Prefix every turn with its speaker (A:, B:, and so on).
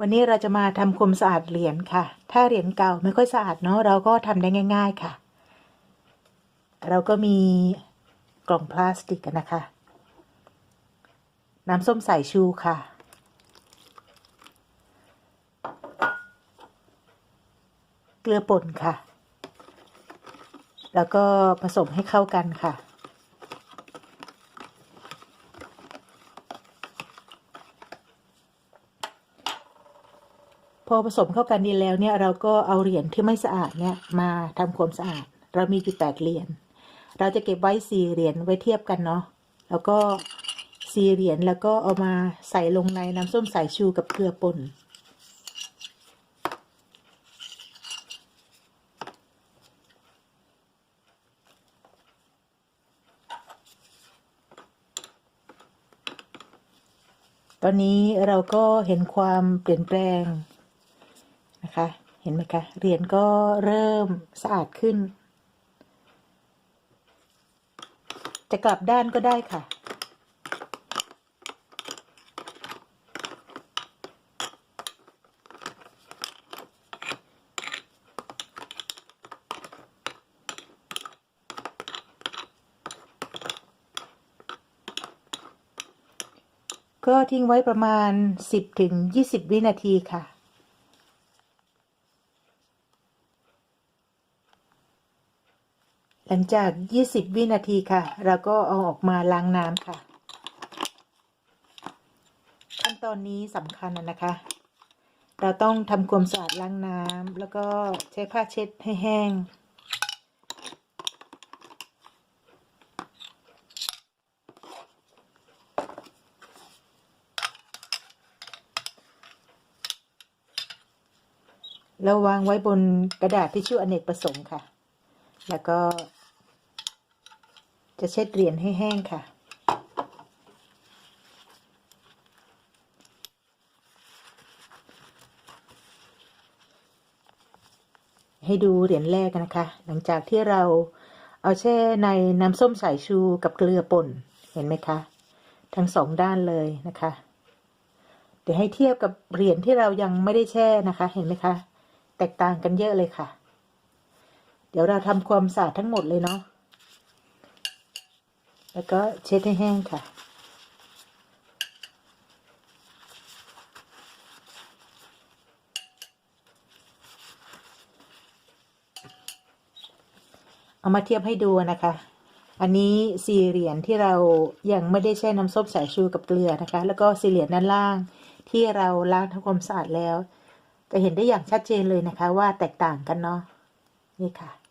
A: วันนี้เราจะมาทำความสะอาดเหรียญค่ะ ถ้าเหรียญเก่าไม่ค่อยสะอาดเนาะเราก็ทำได้ง่าย ๆค่ะ เราก็มีกล่องพลาสติกนะคะ น้ำส้มสายชูค่ะ เกลือป่นค่ะ แล้วก็ผสมให้เข้ากันค่ะ พอผสมเข้ากันดีแล้วเนี่ยเราก็เอาเหรียญที่ไม่สะอาดเนี่ยมาทำความสะอาด เรามีอยู่แปดเหรียญเราจะเก็บไว้สี่เหรียญไว้เทียบกันเนาะแล้วก็สี่เหรียญแล้วก็เอามาใส่ลงในน้ำส้มสายชูกับเกลือป่นตอนนี้เราก็เห็นความเปลี่ยนแปลง นะคะ เห็นไหมคะเหรียญก็เริ่มสะอาดขึ้น จะกลับด้านก็ได้ค่ะ ก็ทิ้งไว้ประมาณ 10ถึง20 วินาทีค่ะ หลังจาก 20 วินาทีค่ะ เราก็เอาออกมาล้างน้ำค่ะ ขั้นตอนนี้สำคัญนะนะคะ เราต้องทำความสะอาดล้างน้ำแล้วก็ใช้ผ้าเช็ดให้แห้งแล้ววางไว้บนกระดาษทิชชู่อเนกประสงค์ค่ะ แล้วก็ จะเช็ดเหรียญให้แห้งค่ะ ให้ดูเหรียญแรกนะคะ หลังจากที่เราเอาแช่ในน้ำส้มสายชูกับเกลือป่นเห็นไหมคะ ทั้งสองด้านเลยนะคะ เดี๋ยวให้เทียบกับเหรียญที่เรายังไม่ได้แช่นะคะ เห็นไหมคะ แตกต่างกันเยอะเลยค่ะ เดี๋ยวเราทำความสะอาดทั้งหมดเลยเนาะ แล้วก็เช็ดให้แห้งค่ะ เอามาเทียบให้ดูนะคะ อันนี้สี่เหรียญที่เรายังไม่ได้แช่น้ำส้มสายชูกับเกลือนะคะ แล้วก็สี่เหรียญด้านล่างที่เราล้างทำความสะอาดแล้ว จะเห็นได้อย่างชัดเจนเลยนะคะว่าแตกต่างกันเนาะนี่ค่ะ